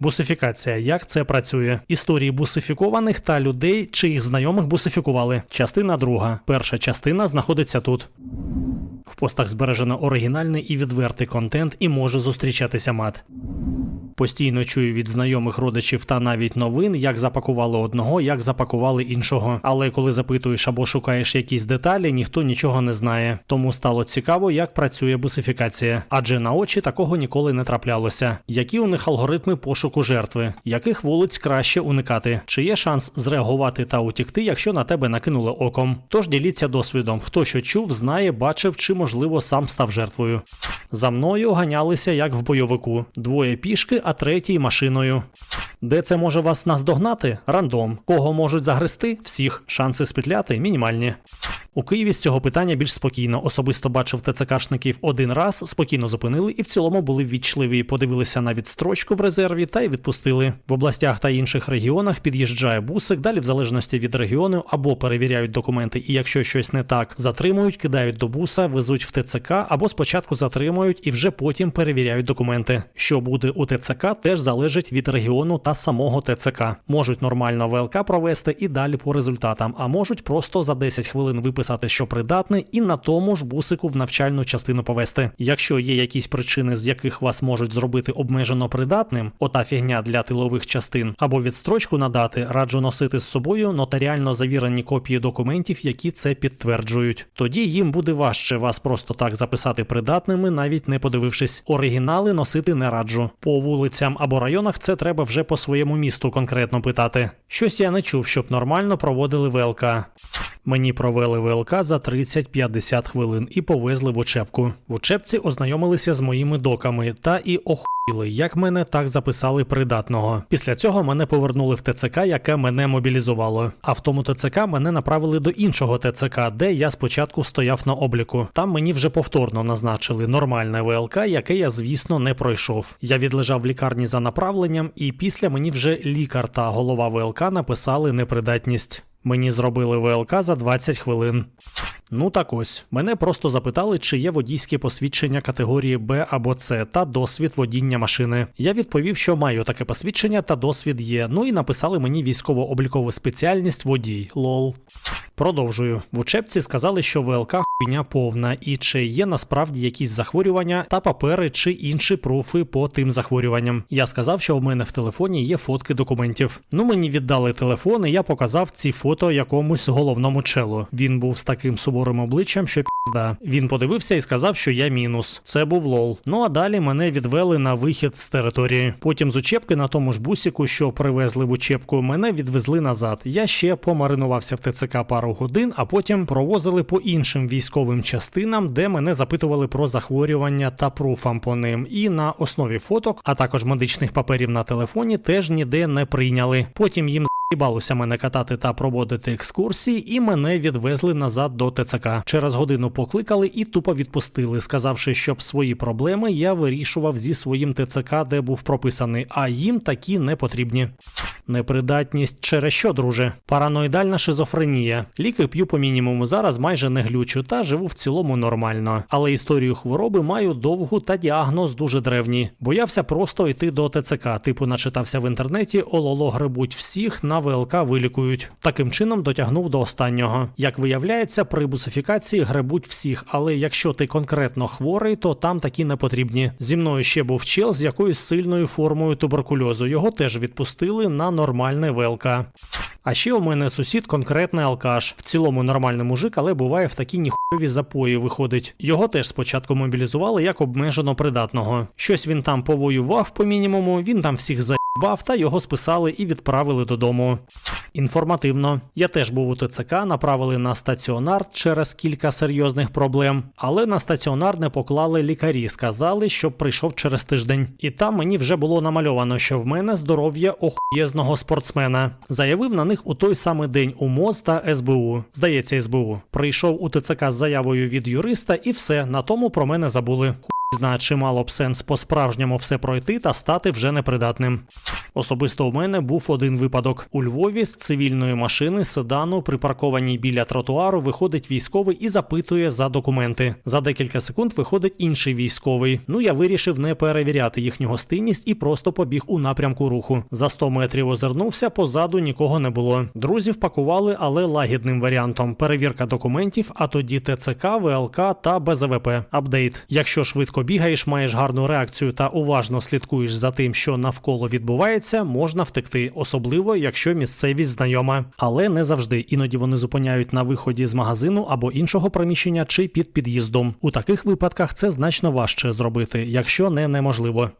Бусифікація. Як це працює? Історії бусифікованих та людей, чиїх знайомих бусифікували. Частина друга. Перша частина знаходиться тут. В постах збережено оригінальний і відвертий контент і може зустрічатися мат. Постійно чую від знайомих родичів та навіть новин, як запакували одного, як запакували іншого. Але коли запитуєш або шукаєш якісь деталі, ніхто нічого не знає. Тому стало цікаво, як працює бусифікація. Адже на очі такого ніколи не траплялося. Які у них алгоритми пошуку жертви, яких вулиць краще уникати, чи є шанс зреагувати та утікти, якщо на тебе накинули оком. Тож діліться досвідом, хто що чув, знає, бачив чи можливо сам став жертвою. За мною ганялися як в бойовику: двоє пішки, а третій машиною. Де це може вас наздогнати? Рандом. Кого можуть загрести? Всіх. Шанси спетляти мінімальні. У Києві з цього питання більш спокійно. Особисто бачив ТЦКшників один раз, спокійно зупинили і в цілому були ввічливі. Подивилися на відстрочку в резерві та й відпустили. В областях та інших регіонах під'їжджає бусик. Далі, в залежності від регіону, або перевіряють документи, і якщо щось не так, затримують, кидають до буса, везуть в ТЦК, або спочатку затримують і вже потім перевіряють документи. Що буде у ТЦК, теж залежить від регіону та самого ТЦК. Можуть нормально ВЛК провести і далі по результатам, а можуть просто за 10 хвилин виписати, що придатний, і на тому ж бусику в навчальну частину повести. Якщо є якісь причини, з яких вас можуть зробити обмежено придатним, ота фігня для тилових частин, або відстрочку надати, раджу носити з собою нотаріально завірені копії документів, які це підтверджують. Тоді їм буде важче вас просто так записати придатними, навіть не подивившись. Оригінали носити не раджу. По вулицям або районах це треба вже по своєму місту конкретно питати. Щось я не чув, щоб нормально проводили ВЛК. Мені провели ВЛК за 30-50 хвилин і повезли в учебку. В учебці ознайомилися з моїми доками та і охуїли, як мене так записали придатного. Після цього мене повернули в ТЦК, яке мене мобілізувало. А в тому ТЦК мене направили до іншого ТЦК, де я спочатку стояв на обліку. Там мені вже повторно назначили нормальне ВЛК, яке я, звісно, не пройшов. Я відлежав в лікарні за направленням, і після мені вже лікар та голова ВЛК написали непридатність. Мені зробили ВЛК за 20 хвилин. Ну так ось, мене просто запитали, чи є водійське посвідчення категорії Б або С та досвід водіння машини. Я відповів, що маю таке посвідчення та досвід є. Ну і написали мені військово-облікову спеціальність водій. Лол. Продовжую. В учебці сказали, що ВЛК хуйня повна, і чи є насправді якісь захворювання та папери чи інші пруфи по тим захворюванням. Я сказав, що в мене в телефоні є фотки документів. Ну мені віддали телефон, і я показав ці фото якомусь головному челу. Він був з таким суворим обличчям, що пізда. Він подивився і сказав, що я мінус. Це був лол. Ну а далі мене відвели на вихід з території. Потім з учебки на тому ж бусіку, що привезли в учебку, мене відвезли назад. Я ще помаринувався в ТЦК пару годин, а потім провозили по іншим військовим частинам, де мене запитували про захворювання та пруфам по ним. І на основі фоток, а також медичних паперів на телефоні, теж ніде не прийняли. Потім їм Їбалося мене катати та проводити екскурсії, і мене відвезли назад до ТЦК. Через годину покликали і тупо відпустили, сказавши, щоб свої проблеми я вирішував зі своїм ТЦК, де був прописаний, а їм такі не потрібні. Непридатність через що, друже? Параноїдальна шизофренія. Ліки п'ю по мінімуму зараз майже не глючу та живу в цілому нормально. Але історію хвороби маю довгу та діагноз дуже древній. Боявся просто йти до ТЦК. Типу начитався в інтернеті, ололо грибуть всіх, на ВЛК вилікують. Таким чином дотягнув до останнього. Як виявляється, при бусифікації грибуть всіх, але якщо ти конкретно хворий, то там такі не потрібні. Зі мною ще був чел з якоюсь сильною формою туберкульозу. Його теж відпустили на нормальне ВЛК. А ще у мене сусід конкретний алкаш. В цілому нормальний мужик, але буває в такі ніхуйові запої виходить. Його теж спочатку мобілізували як обмежено придатного. Щось він там повоював по мінімуму, він там всіх заїбав, та його списали і відправили додому. Інформативно. Я теж був у ТЦК, направили на стаціонар через кілька серйозних проблем, але на стаціонар не поклали лікарі, сказали, щоб прийшов через тиждень. І там мені вже було намальовано, що в мене здоров'я охуєзного спортсмена. Заявив на них у той самий день у МОЗ та СБУ. Здається, СБУ. Прийшов у ТЦК з заявою від юриста, і все на тому про мене забули. Зна, чи мало б сенс по-справжньому все пройти та стати вже непридатним. Особисто у мене був один випадок. У Львові з цивільної машини седану, припаркованій біля тротуару, виходить військовий і запитує за документи. За декілька секунд виходить інший військовий. Ну я вирішив не перевіряти їхню гостинність і просто побіг у напрямку руху. За 100 метрів озирнувся, позаду нікого не було. Друзів пакували, але лагідним варіантом: перевірка документів, а тоді ТЦК, ВЛК та БЗВП. Апдейт. Якщо швидко бігаєш, маєш гарну реакцію та уважно слідкуєш за тим, що навколо відбувається, можна втекти, особливо якщо місцевість знайома. Але не завжди. Іноді вони зупиняють на виході з магазину або іншого приміщення чи під під'їздом. У таких випадках це значно важче зробити, якщо не неможливо.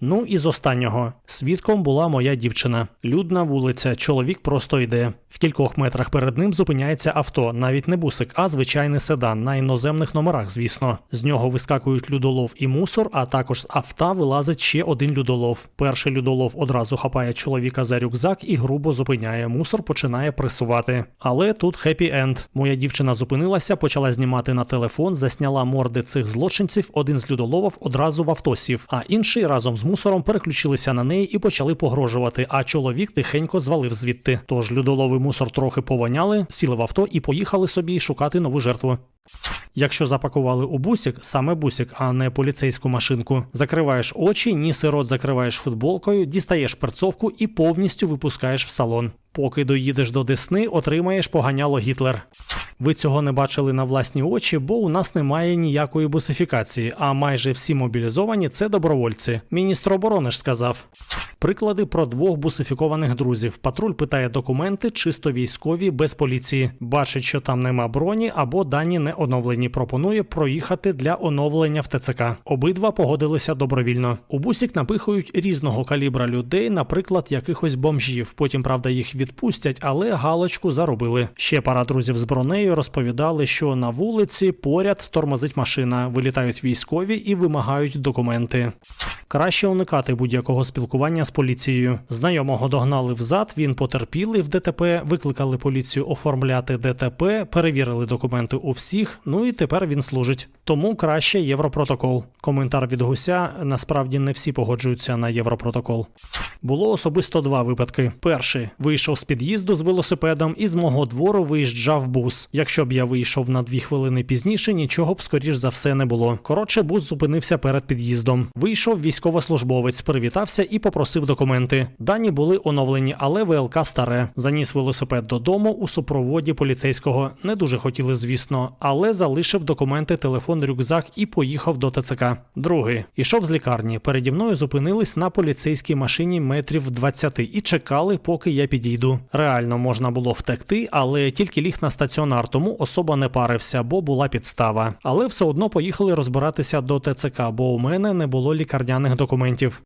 Ну і з останнього свідком була моя дівчина. Людна вулиця, чоловік просто йде. В кількох метрах перед ним зупиняється авто, навіть не бусик, а звичайний седан на іноземних номерах, звісно. З нього вискакують людолов і мусор, а також з авто вилазить ще один людолов. Перший людолов одразу хапає чоловіка за рюкзак і грубо зупиняє. Мусор починає пресувати. Але тут хеппі енд. Моя дівчина зупинилася, почала знімати на телефон, засняла морди цих злочинців. Один з людоловів одразу в авто сів, а інший разом з мусором переключилися на неї і почали погрожувати. А чоловік тихенько звалив звідти. Тож людоловий мусор трохи повоняли, сіли в авто і поїхали собі шукати нову жертву. Якщо запакували у бусик, саме бусик, а не поліцейську машинку, закриваєш очі, ніс і рот закриваєш футболкою, дістаєш перцовку і повністю випускаєш в салон. Поки доїдеш до Десни, отримаєш поганяло Гітлер. Ви цього не бачили на власні очі, бо у нас немає ніякої бусифікації, а майже всі мобілізовані це добровольці. Міністр оборони ж сказав. Приклади про двох бусифікованих друзів. Патруль питає документи, чисто військові, без поліції. Бачить, що там нема броні або дані не оновлені. Пропонує проїхати для оновлення в ТЦК. Обидва погодилися добровільно. У бусік напихують різного калібра людей, наприклад, якихось бомжів. Потім, правда, їх відпустять, але галочку заробили. Ще пара друзів з бронею розповідали, що на вулиці поряд тормозить машина, вилітають військові і вимагають документи. Краще уникати будь-якого спілкування з поліцією. Знайомого догнали взад, він потерпілий в ДТП, викликали поліцію оформляти ДТП, перевірили документи у всіх. Ну і тепер він служить. Тому краще Європротокол. Коментар від гуся насправді не всі погоджуються на Європротокол. Було особисто два випадки. Перший вийшов з під'їзду з велосипедом і з мого двору виїжджав бус. Якщо б я вийшов на дві хвилини пізніше, нічого б скоріш за все не було. Коротше, бус зупинився перед під'їздом. Вийшов військовослужбовець, привітався і попросив документи. Дані були оновлені, але ВЛК старе. Заніс велосипед додому у супроводі поліцейського. Не дуже хотіли, звісно, але залишив документи, телефон, рюкзак і поїхав до ТЦК. Другий ішов з лікарні. Переді мною зупинились на поліцейській машині метрів 20 і чекали, поки я підійду. Реально можна було втекти, але тільки ліг на стаціонар, тому особа не парився, бо була підстава. Але все одно поїхали розбиратися до ТЦК, бо у мене не було лікарняних документів.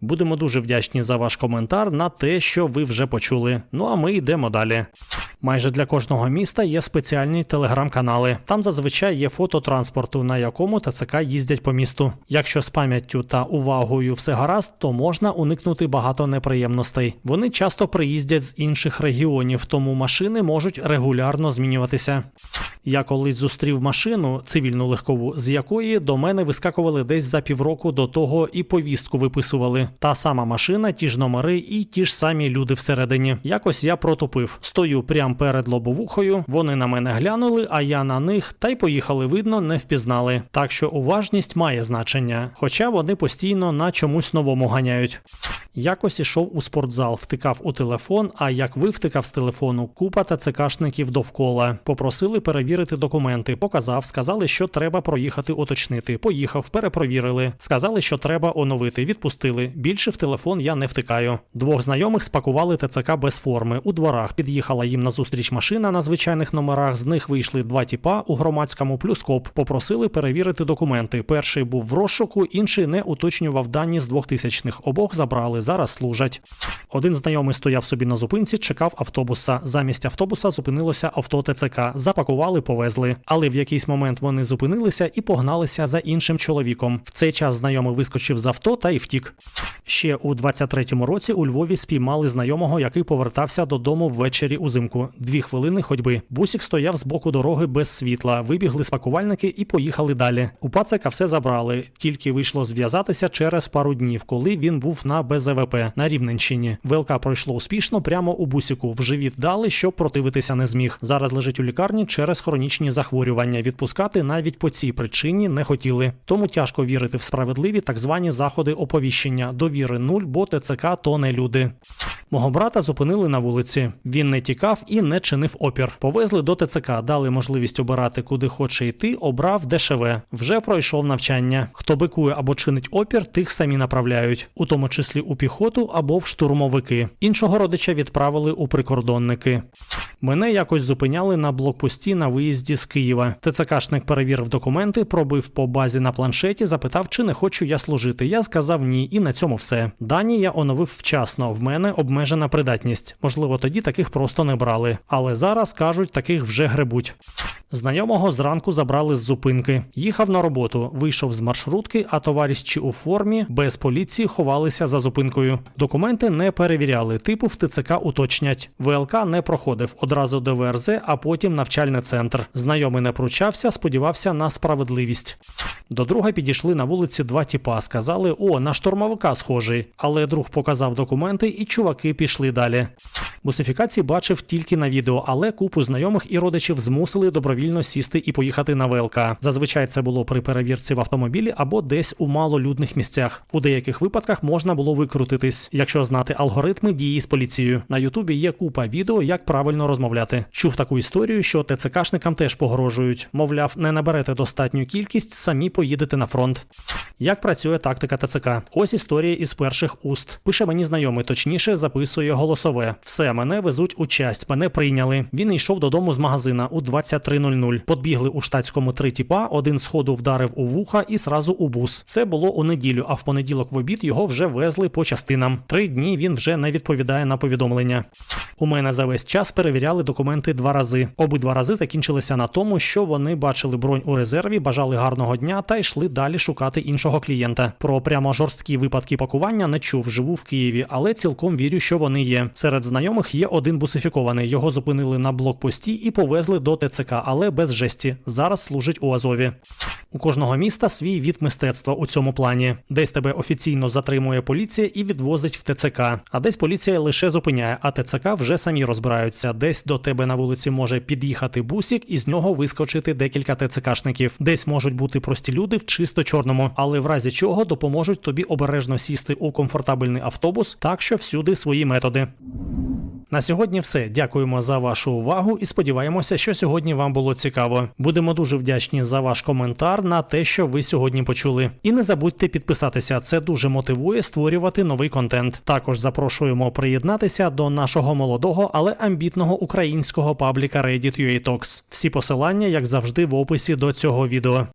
Будемо дуже вдячні за ваш коментар на те, що ви вже почули. Ну а ми йдемо далі. Майже для кожного міста є спеціальні телеграм-канали. Там зазвичай є фото транспорту, на якому ТЦК їздять по місту. Якщо з пам'яттю та увагою все гаразд, то можна уникнути багато неприємностей. Вони часто приїздять з інших регіонів, тому машини можуть регулярно змінюватися. Я колись зустрів машину цивільну легкову, з якої до мене вискакували десь за півроку до того і повістку виписували. Та сама машина, ті ж номери і ті ж самі люди всередині. Якось я протупив. Стою прямо перед лобовухою. Вони на мене глянули, а я на них, та й поїхали, видно, не впізнали. Так що уважність має значення, хоча вони постійно на чомусь новому ганяють. Якось ішов у спортзал, втикав у телефон. А як ви втикав з телефону, купа ТЦКшників довкола. Попросили перевірити документи. Показав, сказали, що треба проїхати уточнити. Поїхав, перепровірили. Сказали, що треба оновити. Відпустили. Більше в телефон я не втикаю. Двох знайомих спакували ТЦК без форми. У дворах під'їхала їм назустріч машина на звичайних номерах. З них вийшли два тіпа у громадському плюс коп. Попросили перевірити документи. Перший був в розшуку, інший не уточнював дані з 2000-х. Обох забрали. зараз служать. Один знайомий стояв собі на зупинці, чекав автобуса. Замість автобуса зупинилося авто ТЦК. Запакували, повезли. Але в якийсь момент вони зупинилися і погналися за іншим чоловіком. В цей час знайомий вискочив з авто та й втік. Ще у 23-му році у Львові спіймали знайомого, який повертався додому ввечері узимку. Дві хвилини ходьби. Бусік стояв з боку дороги без світла. Вибігли спакувальники і поїхали далі. У пацика все забрали, тільки вийшло зв'язатися через пару днів, коли він був на БЗВП на Рівненщині. ВЛК пройшло успішно прямо у бусіку. В живіт дали, щоб противитися не зміг. Зараз лежить у лікарні через хронічні захворювання. Відпускати навіть по цій причині не хотіли. Тому тяжко вірити в справедливі так звані заходи оповіщення. Довіри нуль, бо ТЦК то не люди. Мого брата зупинили на вулиці. Він не тікав і не чинив опір. Повезли до ТЦК, дали можливість обирати, куди хоче йти. Обрав ДШВ. Вже пройшов навчання. Хто бикує або чинить опір, тих самі направляють, у тому числі у піхоту або в штурмовики. Іншого родича відправили у прикордонники. Мене якось зупиняли на блокпості на виїзді з Києва. ТЦКшник перевірив документи, пробив по базі на планшеті, запитав, чи не хочу я служити. Я сказав ні, і на цьому все. Дані я оновив вчасно. В мене обмежена придатність. Можливо, тоді таких просто не брали. Але зараз кажуть, таких вже гребуть. Знайомого зранку забрали з зупинки. Їхав на роботу, вийшов з маршрутки, а товариші у формі без поліції ховалися за зупинкою. Документи не перевіряли, типу в ТЦК уточнять. ВЛК не проходив одразу до ВРЗ, а потім навчальний центр. Знайомий не пручався, сподівався на справедливість. До друга підійшли на вулиці два тіпа. Сказали: о, на штурмовика схожий. Але друг показав документи, і чуваки пішли далі. Бусифікації бачив тільки на відео, але купу знайомих і родичів змусили добровільно сісти і поїхати на ВЛК. Зазвичай це було при перевірці в автомобілі або десь у малолюдних місцях. У деяких випадках можна було викрутитись, якщо знати алгоритми дії з поліцією. На Ютубі є купа відео, як правильно розмовляти. Чув таку історію, що ТЦКшникам теж погрожують. Мовляв, не наберете достатню кількість, самі поїдете на фронт. Як працює тактика ТЦК? Ось історія із перших уст. Пише мені знайомий, точніше записує голосове. Все, мене везуть у часть, мене прийняли. Він йшов додому з магазина у 23.00. Подбігли у штатському три тіпа, один сходу вдарив у вуха і сразу у бус. Це було у неділю, а в понеділок в обід його вже везли по частинам. Три дні він вже не відповідає на повідомлення. У мене за весь час перевіряли документи два рази. Обидва рази закінчилися на тому, що вони бачили бронь у резерві, бажали гарного дня та йшли далі шукати іншого клієнта. Про прямо жорсткі випадки пакування не чув, живу в Києві, але цілком вірю, що вони є. Серед знайомих є один бусифікований. Його зупинили на блокпості і повезли до ТЦК, але без жесті. Зараз служить у Азові. У кожного міста свій від мистецтва у цьому плані. Десь тебе офіційно затримує поліція і відвозить в ТЦК. А десь поліція лише зупиняє, а ТЦК вже самі розбираються. Десь до тебе на вулиці може під'їхати бусік і з нього вискочити декілька ТЦКшників. Десь можуть бути прості люди в чисто чорному, але в разі чого допоможуть тобі обережно сісти у комфортабельний автобус, так що всюди свої методи. На сьогодні все. Дякуємо за вашу увагу і сподіваємося, що сьогодні вам було цікаво. Будемо дуже вдячні за ваш коментар на те, що ви сьогодні почули. І не забудьте підписатися, це дуже мотивує створювати новий контент. Також запрошуємо приєднатися до нашого молодого, але амбітного українського пабліка Reddit UA Talks. Всі посилання, як завжди, в описі до цього відео.